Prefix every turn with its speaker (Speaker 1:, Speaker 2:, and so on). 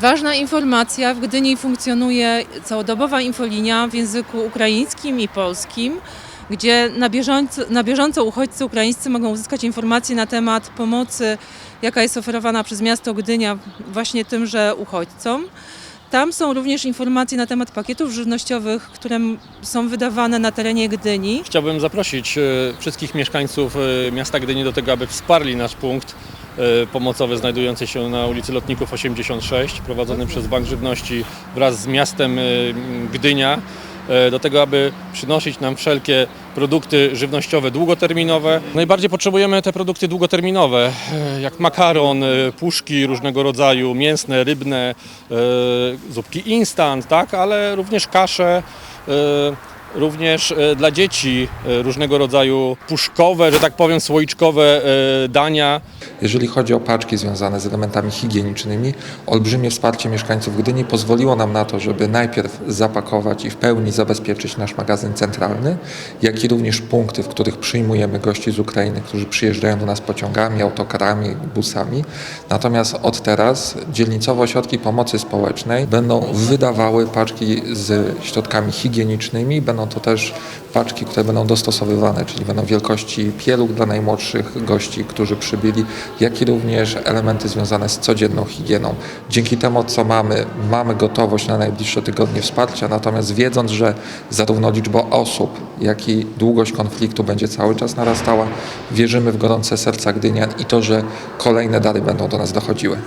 Speaker 1: Ważna informacja, w Gdyni funkcjonuje całodobowa infolinia w języku ukraińskim i polskim, gdzie na bieżąco, na bieżąco uchodźcy ukraińscy mogą uzyskać informacje na temat pomocy, jaka jest oferowana przez miasto Gdynia właśnie tymże uchodźcom. Tam są również informacje na temat pakietów żywnościowych, które są wydawane na terenie Gdyni.
Speaker 2: Chciałbym zaprosić e, wszystkich mieszkańców e, miasta Gdyni do tego, aby wsparli nasz punkt pomocowy znajdujący się na ulicy Lotników 86, prowadzony przez Bank Żywności wraz z miastem e, Gdynia, e, do tego, aby przynosić nam wszelkie produkty żywnościowe długoterminowe. Najbardziej potrzebujemy te produkty długoterminowe, e, jak makaron, e, puszki różnego rodzaju, mięsne, rybne, e, zupki instant, tak, ale również kasze, e, również e, dla dzieci e, różnego rodzaju puszkowe, że tak powiem, słoiczkowe e, dania.
Speaker 3: Jeżeli chodzi o paczki związane z elementami higienicznymi, olbrzymie wsparcie mieszkańców Gdyni pozwoliło nam na to, żeby najpierw zapakować i w pełni zabezpieczyć nasz magazyn centralny, jak i również punkty, w których przyjmujemy gości z Ukrainy, którzy przyjeżdżają do nas pociągami, autokarami, busami. Natomiast od teraz dzielnicowe ośrodki pomocy społecznej będą wydawały paczki z środkami higienicznymi, to też paczki, które będą dostosowywane, czyli będą wielkości pieluch dla najmłodszych gości, którzy przybyli, jak i również elementy związane z codzienną higieną. Dzięki temu, co mamy, mamy gotowość na najbliższe tygodnie wsparcia, natomiast wiedząc, że zarówno liczba osób, jak i długość konfliktu będzie cały czas narastała, wierzymy w gorące serca Gdynian i to, że kolejne dary będą do nas dochodziły.